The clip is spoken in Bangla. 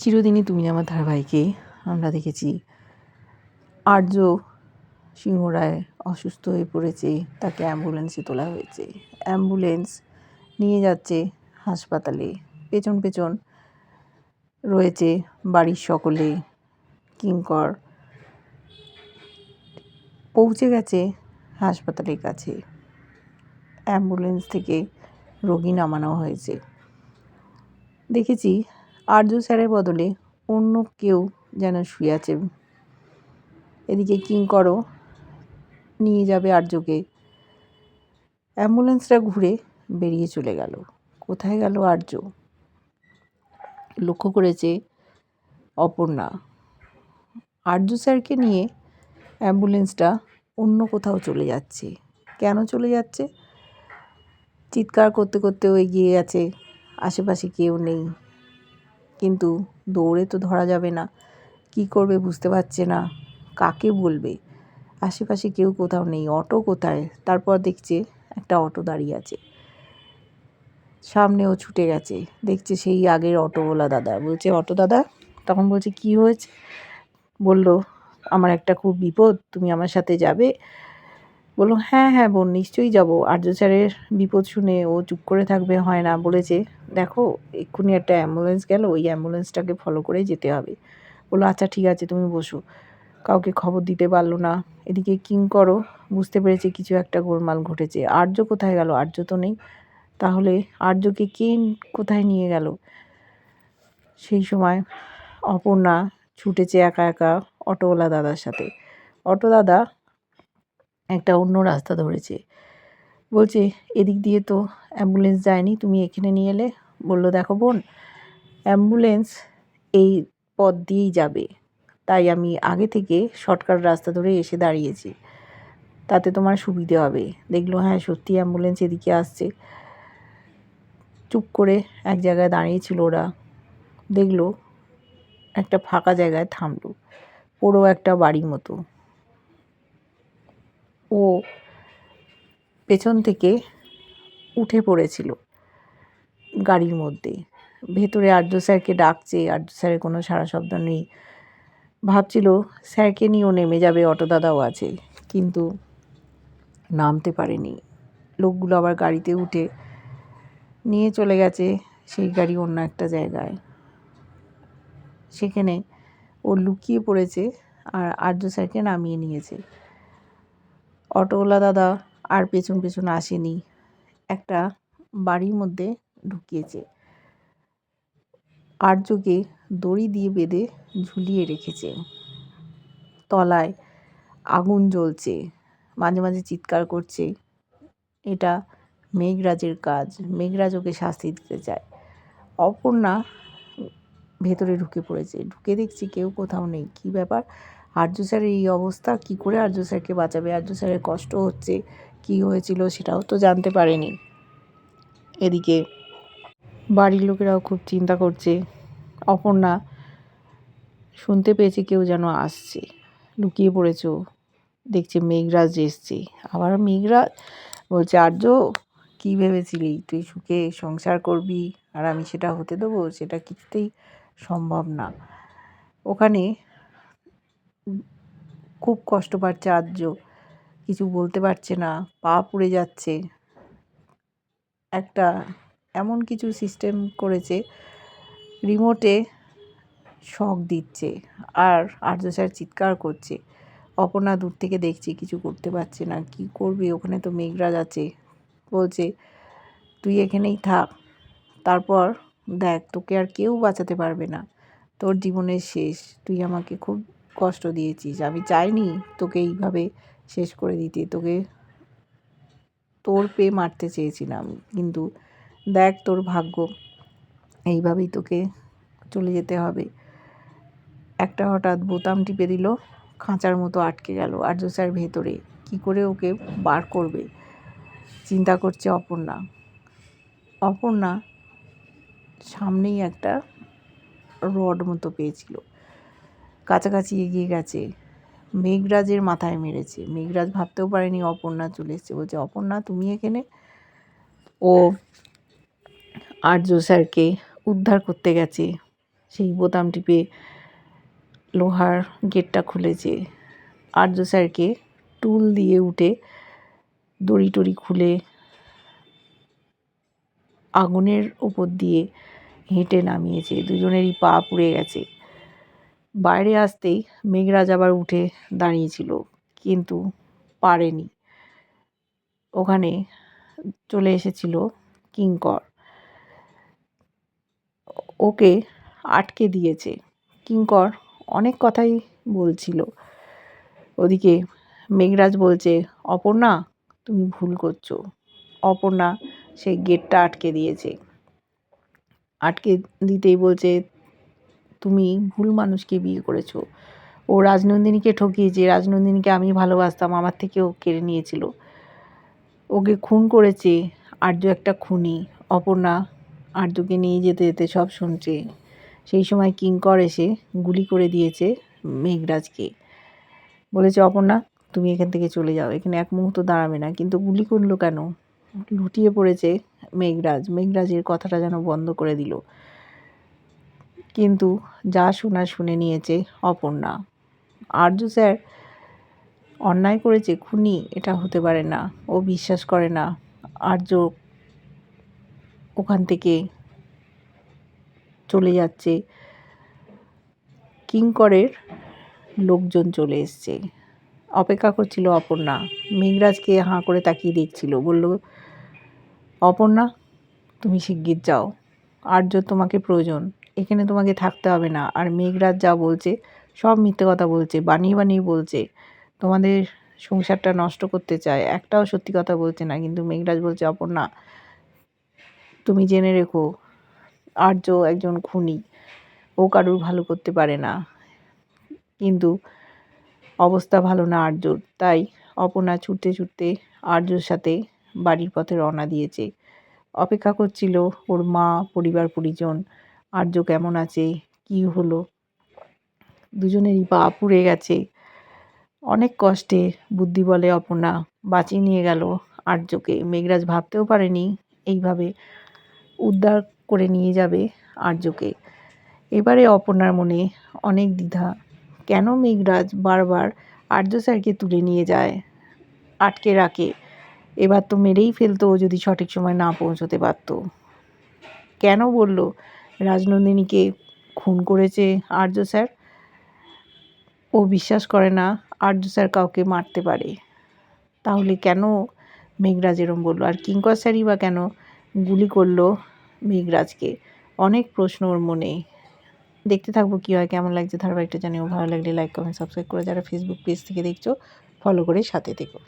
চিরদিনই তুমি আমার ধারাবাহিকে আমরা দেখেছি। আর্য সিংহরায় অসুস্থ হয়ে পড়েছে, তাকে অ্যাম্বুলেন্সে তোলা হয়েছে। অ্যাম্বুলেন্স নিয়ে যাচ্ছে হাসপাতালে। পেছন পেছন রয়েছে বাড়ির সকলে। কিঙ্কর পৌঁছে গেছে হাসপাতালের কাছে। অ্যাম্বুলেন্স থেকে রোগী নামানো হয়েছে। দেখেছি আর্য স্যারের বদলে অন্য কেউ যেন শুয়ে আছে। এদিকে কিঙ্করও নিয়ে যাবে আর্যকে। অ্যাম্বুলেন্সটা ঘুরে বেরিয়ে চলে গেল। কোথায় গেল আর্য? লক্ষ্য করেছে অপর্ণা। আর্য স্যারকে নিয়ে অ্যাম্বুলেন্সটা অন্য কোথাও চলে যাচ্ছে। কেন চলে যাচ্ছে? চিৎকার করতে করতেও এগিয়ে গেছে। আশেপাশে কেউ নেই। কিন্তু দৌড়ে তো ধরা যাবে না। কি করবে বুঝতে পারছে না। কাকে বলবে? আশেপাশে কেউ কোথাও নেই, অটো কোথায়? তারপর দেখছে একটা অটো দাঁড়িয়ে আছে। সামনেও ছুটে গেছে। দেখছে সেই আগের অটোওয়ালা দাদা। বলছে, অটো দাদা? তখন বলছে, কি হয়েছে? বলল, আমার একটা খুব বিপদ, তুমি আমার সাথে যাবে? বলল হ্যাঁ হ্যাঁ বোন, নিশ্চয়ই যাব। আর্য স্যারের বিপদ শুনে ও চুপ করে থাকবে, হয় না? বলেছে, দেখো, এক্ষুনি একটা অ্যাম্বুলেন্স গেল, ওই অ্যাম্বুলেন্সটাকে ফলো করে যেতে হবে। বলল আচ্ছা ঠিক আছে, তুমি বসো। কাউকে খবর দিতে পারল না। এদিকে কিং করো, বুঝতে পেরেছে কিছু একটা গোলমাল ঘটেছে। আর্য কোথায় গেল? আর্য তো নেই। তাহলে আর্যকে কে কোথায় নিয়ে গেল? সেই সময় অপর্ণা ছুটেছে একা একা অটোওয়ালা দাদার সাথে। অটো দাদা একটা অন্য রাস্তা ধরেছে। বলছে, এদিক দিয়ে তো অ্যাম্বুলেন্স যায়নি, তুমি এখানে নিয়ে এলে? বলল, দেখো বোন অ্যাম্বুলেন্স এই পথ দিয়েই যাবে। তাই আমি আগে থেকে শর্টকাট রাস্তা ধরে এসে দাঁড়িয়েছি। তাতে তোমার সুবিধে হবে। দেখল হ্যাঁ সত্যি অ্যাম্বুলেন্স এদিকে আসছে। চুপ করে এক জায়গায় দাঁড়িয়েছিল ওরা। দেখল, একটা ফাঁকা জায়গায় থামলো। পুরো একটা বাড়ি মতো। ও পেছন থেকে উঠে পড়েছিল গাড়ির মধ্যে। ভেতরে আর্য স্যারকে ডাকছে, আর্য স্যারের কোনো সারা শব্দ নেই। ভাবছিল, স্যারকে নিয়েও নেমে যাবে, অটো দাদাও আছে। কিন্তু নামতে পারেনি। লোকগুলো আবার গাড়িতে উঠে নিয়ে চলে গেছে সেই গাড়ি অন্য একটা জায়গায়। সেখানে ও লুকিয়ে পড়েছে আর আর্য স্যারকে নামিয়ে নিয়েছে। অটোওয়ালা দাদা আর পেছন পেছন আসেনি। একটা বাড়ির মধ্যে ঢুকিয়েছে। আর্যকে দড়ি দিয়ে বেঁধে ঝুলিয়ে রেখেছে। তলায় আগুন জ্বলছে, মাঝে মাঝে চিৎকার করছে। এটা মেঘরাজের কাজ। মেঘরাজ ওকে শাস্তি দিতে চায়। অপর্ণা ভেতরে ঢুকে পড়েছে। ঢুকে দেখছি কেউ কোথাও নেই। কি ব্যাপার? আর্য স্যারের এই অবস্থা? কি করে আর্য স্যারকে বাঁচাবে? আর্য স্যারের কষ্ট হচ্ছে। কি হয়েছিল সেটাও তো জানতে পারেনি। এদিকে বাড়ির লোকেরাও খুব চিন্তা করছে। অপর্ণা শুনতে পেয়েছে কেউ যেন আসছে। লুকিয়ে পড়েছ। দেখছে মেঘরাজ এসছে। আবার মেঘরাজ বলছে আর্য কী ভেবেছিলি? তুই সুখে সংসার করবি আর আমি সেটা হতে দেবো? সেটা কিছুতেই সম্ভব না। ওখানে খুব কষ্ট পাচ্ছে আর্য। কিছু বলতে পারছে না, পা পুড়ে যাচ্ছে। একটা এমন কিছু সিস্টেম করেছে রিমোটে শখ দিচ্ছে আর আর্য স্যার চিৎকার করছে। অপর্ণা দূর থেকে দেখছে, কিছু করতে পারছে না। কি করবে? ওখানে তো মেঘরাজ আছে। বলছে, তুই এখানেই থাক। তারপর দেখ, তোকে আর কেউ বাঁচাতে পারবে না। তোর জীবনের শেষ। তুই আমাকে খুব কষ্ট দিয়েছিস আমি চাইনি তোকে এইভাবে শেষ করে দিতে। তোকে তোর পেয়ে মারতে চেয়েছিলাম। কিন্তু দেখ তোর ভাগ্য। এইভাবেই তোকে চলে যেতে হবে। একটা হঠাৎ বোতাম টিপে দিল, খাঁচার মতো আটকে গেল আর্য স্যার ভেতরে। কি করে ওকে বার করবে? চিন্তা করছে অপর্ণা। অপর্ণা সামনেই একটা রড মতো পেয়েছিল। কাছাকাছি এগিয়ে গেছে। মেঘরাজের মাথায় মেরেছে। মেঘরাজ ভাবতেও পারেনি অপর্ণা চলে এসছে। বলছে, অপর্ণা, তুমি এখানে? ও আর্য স্যারকে উদ্ধার করতে গেছে। সেই বোতাম টিপে লোহার গেটটা খুলেছে। আর্য স্যারকে টুল দিয়ে উঠে দড়ি টড়ি খুলে আগুনের ওপর দিয়ে হেঁটে নামিয়েছে। দুজনেরই পা পুড়ে গেছে। বাইরে আসতেই মেঘরাজ আবার উঠে দাঁড়িয়েছিল, কিন্তু পারেনি। ওখানে চলে এসেছিল কিঙ্কর। ওকে আটকে দিয়েছে। কিঙ্কর অনেক কথাই বলছিল। ওদিকে মেঘরাজ বলছে, অপর্ণা, তুমি ভুল করছ। অপর্ণা সেই গেটটা আটকে দিয়েছে। আটকে দিতেই বলছে তুমি ভুল মানুষকে বিয়ে করেছ। ও রাজনন্দিনীকে ঠকিয়েছে রাজনন্দিনীকে আমি ভালোবাসতাম, আমার থেকেও কেড়ে নিয়েছিল। ওকে খুন করেছে আর্য একটা খুনি, অপর্ণা আর্যকে নিয়ে যেতে যেতে সব শুনছে। সেই সময় কিঙ্কর এসে গুলি করে দিয়েছে মেঘরাজকে। বলেছে, অপর্ণা, তুমি এখান থেকে চলে যাও, এখানে এক মুহূর্ত দাঁড়াবে না। কিন্তু গুলি করল কেন? লুটিয়ে পড়েছে মেঘরাজ। মেঘরাজের কথাটা যেন বন্ধ করে দিল। কিন্তু যা শোনা শুনে নিয়েছে অপর্ণা। আর্য স্যার, অন্যায় করেছে খুনি, এটা হতে পারে না। ও বিশ্বাস করে না। আর্য ওখান থেকে চলে যাচ্ছে। কিঙ্করের লোকজন চলে এসছে। অপেক্ষা করছিল অপর্ণা। মেঘরাজকে হাঁ করে তাকিয়ে দেখছিল। বলল, অপর্ণা, তুমি শিগগির যাও। আর্য তোমাকে প্রয়োজন। এখানে তোমাকে থাকতে হবে না। আর মেঘরাজ যা বলছে, সব মিথ্যে কথা বলছে, বানিয়ে বানিয়ে বলছে। তোমাদের সংসারটা নষ্ট করতে চায়। একটাও সত্যি কথা বলছে না। কিন্তু মেঘরাজ বলছে, অপর্ণা, তুমি জেনে রেখো, আর্য একজন খুনি। ও কারুর ভালো করতে পারে না। কিন্তু অবস্থা ভালো না আর্যর। তাই অপর্ণা ছুটতে ছুটতে আর্যর সাথে বাড়ির পথে রওনা দিয়েছে। অপেক্ষা করছিল ওর মা, পরিবার, পরিজন। আর্য কেমন আছে? কি হলো? দুজনেরই পা পুড়ে গেছে। অনেক কষ্টে, বুদ্ধি বলে অপর্ণা। বাঁচিয়ে নিয়ে গেল আর্যকে। মেঘরাজ ভাবতেও পারেনি এইভাবে উদ্ধার করে নিয়ে যাবে আর্যকে। এবারে অপর্ণার মনে অনেক দ্বিধা। কেন মেঘরাজ বারবার আর্য স্যারকে তুলে নিয়ে যায়? আটকে রাখে। এবার তো মেরেই ফেলতো যদি সঠিক সময় না পৌঁছতে পারত। কেন বলল? রাজনন্দিনীকে খুন করেছে আর্য স্যার। ও বিশ্বাস করে না আর্য স্যার কাউকে মারতে পারে। তাহলে কেন মেঘরাজ এরম বলল? আর কিঙ্কর স্যারই বা কেন গুলি করল মেঘরাজকে? অনেক প্রশ্ন ওর মনে। দেখতে থাকব কী হয়, কেমন লাগছে ধারাবাহিকটা জানিও। ভালো লাগলে লাইক কমেন্ট সাবস্ক্রাইব করে যারা ফেসবুক পেজ থেকে দেখছ ফলো করে সাথে থেকো।